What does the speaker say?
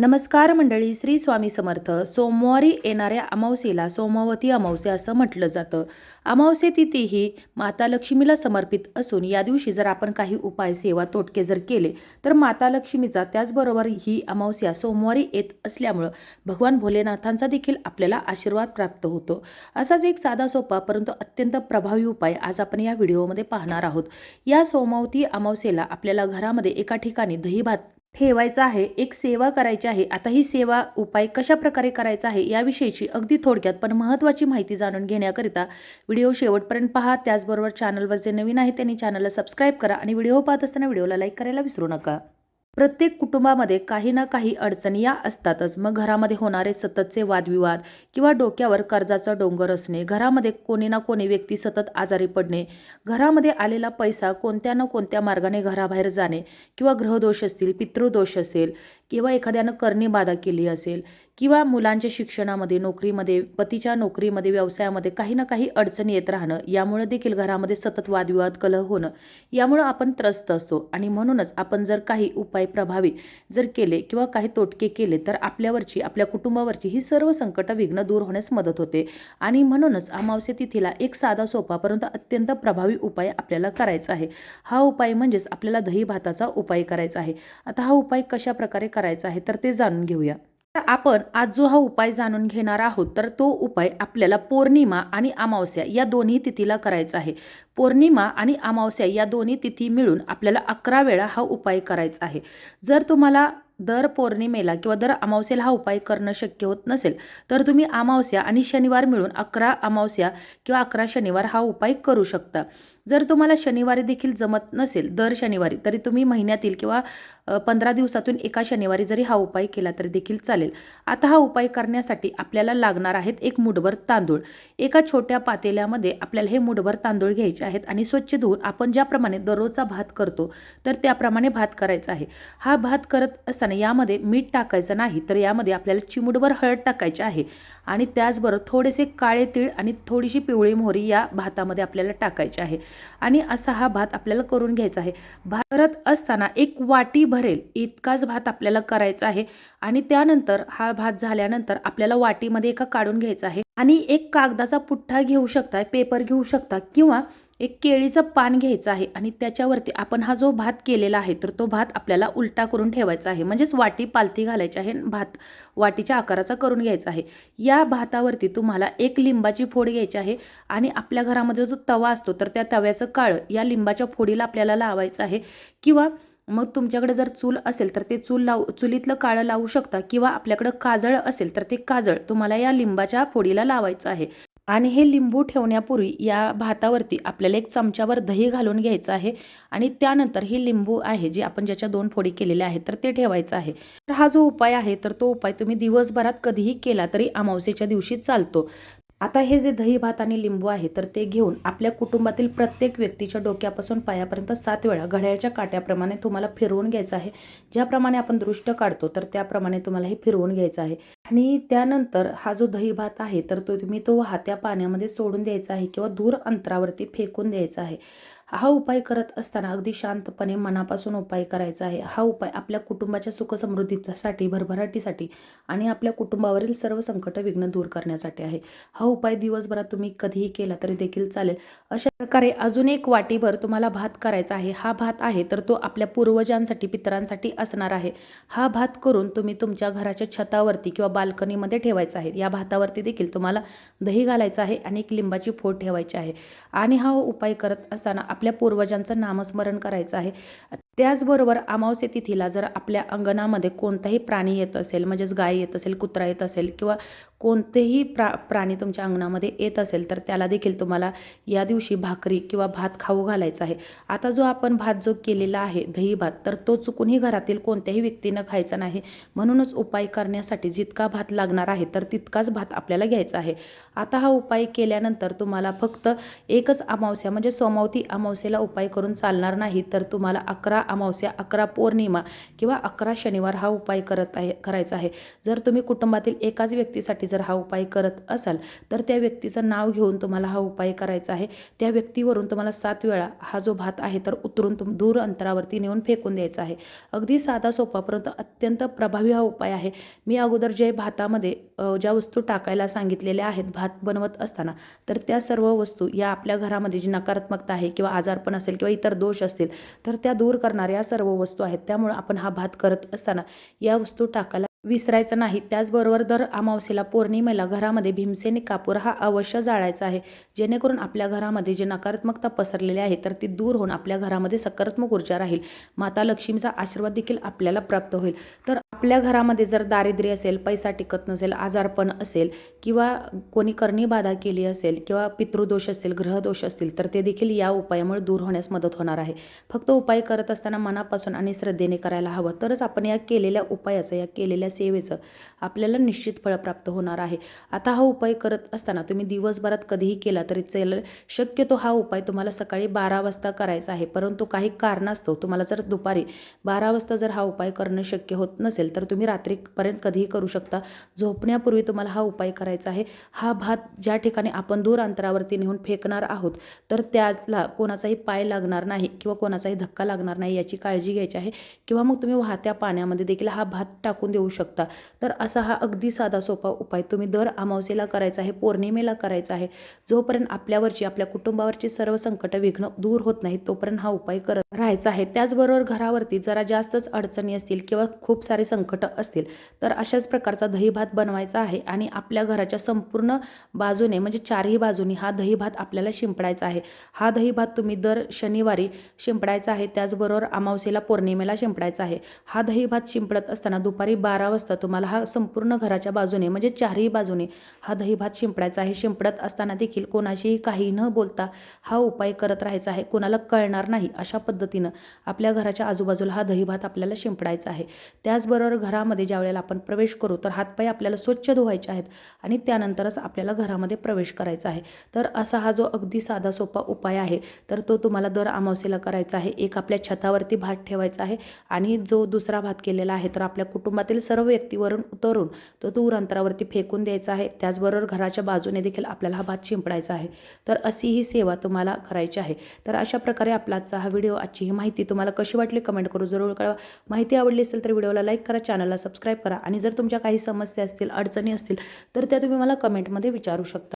नमस्कार मंडळी श्री स्वामी समर्थ. सोमवारी येणाऱ्या अमावस्येला सोमवती अमावस्या असं म्हटलं जातं. अमावस्ये तिथी ही माता लक्ष्मीला समर्पित असून या दिवशी जर आपण काही उपाय सेवा तोटके जर केले तर माता लक्ष्मीचा त्याचबरोबर ही अमावस्या सोमवारी येत असल्यामुळं भगवान भोलेनाथांचा देखील आपल्याला आशीर्वाद प्राप्त होतो. असाच एक साधा सोपा परंतु अत्यंत प्रभावी उपाय आज आपण या व्हिडिओमध्ये पाहणार आहोत. या सोमवती अमावस्येला आपल्याला घरामध्ये एका ठिकाणी दही भात ठेवायचा आहे एक सेवा करायची आहे. आता ही सेवा उपाय कशा प्रकारे करायचा आहे याविषयीची अगदी थोडक्यात पण महत्त्वाची माहिती जाणून घेण्याकरिता व्हिडिओ शेवटपर्यंत पहा. त्याचबरोबर चॅनलवर जे नवीन आहे त्यांनी चॅनलला सबस्क्राईब करा आणि व्हिडिओ पाहत असताना व्हिडिओला लाईक करायला विसरू नका. प्रत्येक कुटुंबामध्ये काही ना काही अडचणी या असतातच. मग घरामध्ये होणारे सततचे वादविवाद किंवा डोक्यावर कर्जाचा डोंगर असणे घरामध्ये कोणी ना कोणी व्यक्ती सतत आजारी पडणे घरामध्ये आलेला पैसा कोणत्या ना कोणत्या मार्गाने घराबाहेर जाणे किंवा ग्रहदोष असतील पितृदोष असेल किंवा एखाद्यानं करणी बाधा केली असेल किंवा मुलांच्या शिक्षणामध्ये नोकरीमध्ये पतीच्या नोकरीमध्ये व्यवसायामध्ये काही ना काही अडचणी येत राहणं यामुळे देखील घरामध्ये सतत वादविवाद कलह होणं यामुळं आपण त्रस्त असतो. आणि म्हणूनच आपण जर काही उपाय प्रभावी जर केले किंवा काही तोटके केले तर आपल्यावरची आपल्या कुटुंबावरची ही सर्व संकट विघ्न दूर होण्यास मदत होते. आणि म्हणूनच अमावस्या तिथीला एक साधा सोपा परंतु अत्यंत प्रभावी उपाय आपल्याला करायचा आहे. हा उपाय म्हणजेच आपल्याला दही भाताचा उपाय करायचा आहे. आता हा उपाय कशा प्रकारे करायचा आहे तर ते जाणून घेऊया. तर आपण आज जो हा उपाय जाणून घेणार आहोत तर तो उपाय आपल्याला पौर्णिमा आणि अमावस्या या दोन्ही तिथीला करायचा आहे. पौर्णिमा आणि अमावस्या या दोन्ही तिथी मिळून आपल्याला अकरा वेळा हा उपाय करायचा आहे. जर तुम्हाला दर पौर्णिमेला किंवा दर अमावस्याला हा उपाय करणं शक्य होत नसेल तर तुम्ही अमावस्या आणि शनिवार मिळून अकरा अमावस्या किंवा अकरा शनिवार हा उपाय करू शकता. जर तुम्हाला शनिवारी देखील जमत नसेल दर शनिवारी तरी तुम्ही महिन्यातील किंवा पंधरा दिवसातून एका शनिवारी जरी हा उपाय केला तरी देखील चालेल. आता हा उपाय करण्यासाठी आपल्याला लागणार आहेत एक मुठभर तांदूळ. एका छोट्या पातेल्यामध्ये आपल्याला हे मुठभर तांदूळ घ्यायचे आहेत आणि स्वच्छ धुवून आपण ज्याप्रमाणे दररोजचा भात करतो तर त्याप्रमाणे भात करायचा आहे. हा भात करत असताना यामध्ये मीठ टाकायचं नाही तर यामध्ये आपल्याला चिमुटभर हळद टाकायची आहे. आणि त्याचबरोबर थोडेसे काळे तीळ आणि थोडीशी पिवळी मोहरी या भातामध्ये आपल्याला टाकायची आहे. आणि असा हा भात आपल्याला करून घ्यायचा आहे. भात करत असताना एक वाटी भरेल इतकाच भात आपल्याला करायचा आहे. आणि त्यानंतर हा भात झाल्यानंतर आपल्याला वाटीमध्ये एका काढून घ्यायचा आहे. आणि एक कागदाचा पुठ्ठा घेऊ शकता पेपर घेऊ शकता किंवा एक केळीचं पान घ्यायचं आहे आणि त्याच्यावरती आपण हा जो भात केलेला आहे तर तो भात आपल्याला उलटा करून ठेवायचा आहे. म्हणजेच वाटी पालथी घालायची आहे भात वाटीच्या आकाराचा करून घ्यायचा आहे. या भातावरती तुम्हाला एक लिंबाची फोड घ्यायची आहे आणि आपल्या घरामध्ये जो तवा असतो तर त्या तव्याचं काळं या लिंबाच्या फोडीला आपल्याला लावायचं आहे. किंवा मग तुमच्याकडे जर चूल असेल तर ते चूल लावू चुलीतलं काळं लावू शकता किंवा आपल्याकडं काजळ असेल तर ते काजळ तुम्हाला या लिंबाच्या फोडीला लावायचं आहे. आणि हे लिंबू ठेवण्यापूर्वी या भातावरती आपल्याला एक चमच्यावर दही घालून घ्यायचं आहे आणि त्यानंतर हे लिंबू आहे जे आपण ज्याच्या दोन फोडी केलेल्या आहेत तर ते ठेवायचं आहे. तर हा जो उपाय आहे तर तो उपाय तुम्ही दिवसभरात कधीही केला तरी अमावस्येच्या दिवशी चालतो. आता हे जे दही भात आणि लिंबू आहे तर ते घेऊन आपल्या कुटुंबातील प्रत्येक व्यक्तीच्या डोक्यापासून पायापर्यंत सात वेळा घड्याळच्या काट्याप्रमाणे तुम्हाला फिरवून घ्यायचं आहे. ज्याप्रमाणे आपण दृष्ट काढतो तर त्याप्रमाणे तुम्हाला हे फिरवून घ्यायचं आहे. आणि त्यानंतर हा जो दही भात आहे तर तो तुम्ही तो वाहत्या पाण्यामध्ये सोडून द्यायचा आहे किंवा दूर अंतरावरती फेकून द्यायचा आहे. हा उपाय करत असताना अगदी शांतपणे मनापासून उपाय करायचा आहे. हा उपाय आपल्या कुटुंबाच्या सुखसमृद्धीसाठी भरभराटीसाठी आणि आपल्या कुटुंबावरील सर्व संकट विघ्न दूर करण्यासाठी आहे. हा उपाय दिवसभरात तुम्ही कधीही केला तरी देखील चालेल. अशा प्रकारे अजून एक वाटीभर तुम्हाला भात करायचा आहे. हा भात आहे तर तो आपल्या पूर्वजांसाठी पितरांसाठी असणार आहे. हा भात करून तुम्ही तुमच्या घराच्या छतावरती किंवा बाल्कनीमध्ये ठेवायचा आहे. या भातावरती देखील तुम्हाला दही घालायचं आहे आणि एक लिंबाची फोड ठेवायची आहे. आणि हा उपाय करत असताना आपल्या पूर्वजांचं नामस्मरण करायचं आहे. त्याचबरोबर अमावस्या तिथीला जर आपल्या अंगणामध्ये कोणताही प्राणी येत असेल म्हणजेच गाय येत असेल कुत्रा येत असेल किंवा कोणतेही प्रा प्राणी तुमच्या अंगणामध्ये येत असेल तर त्याला देखील तुम्हाला या दिवशी भाकरी किंवा भात खाऊ घालायचा आहे. आता जो आपण भात जो केलेला आहे दही भात तर तो चुकूनही घरातील कोणत्याही व्यक्तीनं खायचा नाही. म्हणूनच उपाय करण्यासाठी जितका भात लागणार आहे तर तितकाच भात आपल्याला घ्यायचा आहे. आता हा उपाय केल्यानंतर तुम्हाला फक्त एकच अमावस्या म्हणजे सोमावती अमावस्येला उपाय करून चालणार नाही तर तुम्हाला अकरा अमावस्या अकरा पौर्णिमा किंवा अकरा शनिवार हा उपाय करत आहे करायचा आहे. जर तुम्ही कुटुंबातील एकाच व्यक्तीसाठी जर हा उपाय करत असाल तर त्या व्यक्तीचं नाव घेऊन तुम्हाला हा उपाय करायचा आहे. त्या व्यक्तीवरून तुम्हाला सात वेळा हा जो भात आहे तर उतरून तुम दूर अंतरावरती नेऊन फेकून द्यायचा आहे. अगदी साधा सोपा परंतु अत्यंत प्रभावी हा उपाय आहे. मी अगोदर जे भातामध्ये ज्या वस्तू टाकायला सांगितलेल्या आहेत भात बनवत असताना तर त्या सर्व वस्तू या आपल्या घरामध्ये जी नकारात्मकता आहे किंवा आजारपण असेल किंवा इतर दोष असतील तर त्या दूर करणाऱ्या या सर्व वस्तू आहेत त्यामुळं आपण हा भात करत असताना या वस्तू टाकायला विसरायचं नाही. त्याचबरोबर दर अमावस्येला पौर्णिमेला घरामध्ये भीमसेनी कापूर हा अवश्य जाळायचा आहे. जेणेकरून आपल्या घरामध्ये जे नकारात्मकता पसरलेली आहे तर ती दूर होऊन आपल्या घरामध्ये सकारात्मक ऊर्जा राहील. माता लक्ष्मीचा आशीर्वाद देखील आपल्याला प्राप्त होईल. तर आपल्या घरामध्ये जर दारिद्र्य असेल पैसा टिकत नसेल आजारपण असेल किंवा कोणी करणी बाधा केली असेल किंवा पितृदोष असतील ग्रहदोष असतील तर ते देखील या उपायामुळे दूर होण्यास मदत होणार आहे. फक्त उपाय करत असताना मनापासून आणि श्रद्धेने करायला हवं. तरच आपण या केलेल्या उपायाचं या केलेल्या सेवेचं आपल्याला निश्चित फळ प्राप्त होणार आहे. आता हा उपाय करत असताना तुम्ही दिवसभरात कधीही केला तरी चालेल शक्यतो हा उपाय तुम्हाला सकाळी बारा वाजता करायचा आहे. परंतु काही कारणास्तव तुम्हाला जर दुपारी बारा वाजता जर हा उपाय करणं शक्य होत नसेल तर तुम्ही रात्रीपर्यंत कधीही करू शकता. झोपण्यापूर्वी तुम्हाला हा उपाय करायचा आहे. हा भात ज्या ठिकाणी आपण दूर अंतरावरती नेऊन फेकणार आहोत तर त्याला कोणाचाही पाय लागणार नाही किंवा कोणाचाही धक्का लागणार नाही याची काळजी घ्यायची आहे. किंवा मग तुम्ही वाहत्या पाण्यामध्ये देखील हा भात टाकून देऊ शकता. शकता. तर असा हा अगदी साधा सोपा उपाय. तुम्ही दर अमावस्येला करायचा आहे पौर्णिमेला करायचा आहे. जोपर्यंत आपल्यावरची आपल्या कुटुंबावरची सर्व संकट विघ्न दूर होत नाही तोपर्यंत हा उपाय करत राहायचा आहे. त्याचबरोबर घरावरती जरा जास्तच अडचणी असतील किंवा खूप सारे संकट असतील तर अशाच प्रकारचा दही भात बनवायचा आहे आणि आपल्या घराच्या संपूर्ण बाजूने म्हणजे चारही बाजूनी हा दही भात आपल्याला शिंपडायचा आहे. हा दही भात तुम्ही दर शनिवारी शिंपडायचा आहे त्याचबरोबर अमावस्येला पौर्णिमेला शिंपडायचा आहे. हा दही भात शिंपडत असताना दुपारी बारा वाजता तुम्हाला हा संपूर्ण घराच्या बाजूने म्हणजे चारही बाजूने हा दही भात शिंपडायचा आहे. शिंपडत असताना देखील कोणाशीही काही न बोलता हा उपाय करत राहायचा आहे. कोणाला कळणार नाही अशा पद्धतीनं आपल्या घराच्या आजूबाजूला हा दही भात आपल्याला शिंपडायचा आहे. त्याचबरोबर घरामध्ये ज्या वेळेला आपण प्रवेश करू तर हातपाय आपल्याला स्वच्छ धुवायचे आहेत आणि त्यानंतरच आपल्याला घरामध्ये प्रवेश करायचा आहे. तर असा हा जो अगदी साधा सोपा उपाय आहे तर तो तुम्हाला दर अमावस्येला करायचा आहे. एक आपल्या छतावरती भात ठेवायचा आहे आणि जो दुसरा भात केलेला आहे तर आपल्या कुटुंबातील सर्व व्यक्तीवरून उतरून तो दूर अंतरावरती फेकून द्यायचा आहे. त्याचबरोबर घराच्या बाजूने देखील आपल्याला हा भात शिंपडायचा आहे. तर अशी ही सेवा तुम्हाला करायची आहे. तर अशा प्रकारे आपला आजचा हा व्हिडिओ आजची ही माहिती तुम्हाला कशी वाटली कमेंट करू जरूर कळवा. माहिती आवडली असेल तर व्हिडिओला लाईक करा चॅनलला सबस्क्राईब करा आणि जर तुमच्या काही समस्या असतील अडचणी असतील तर त्या तुम्ही मला कमेंटमध्ये विचारू शकता.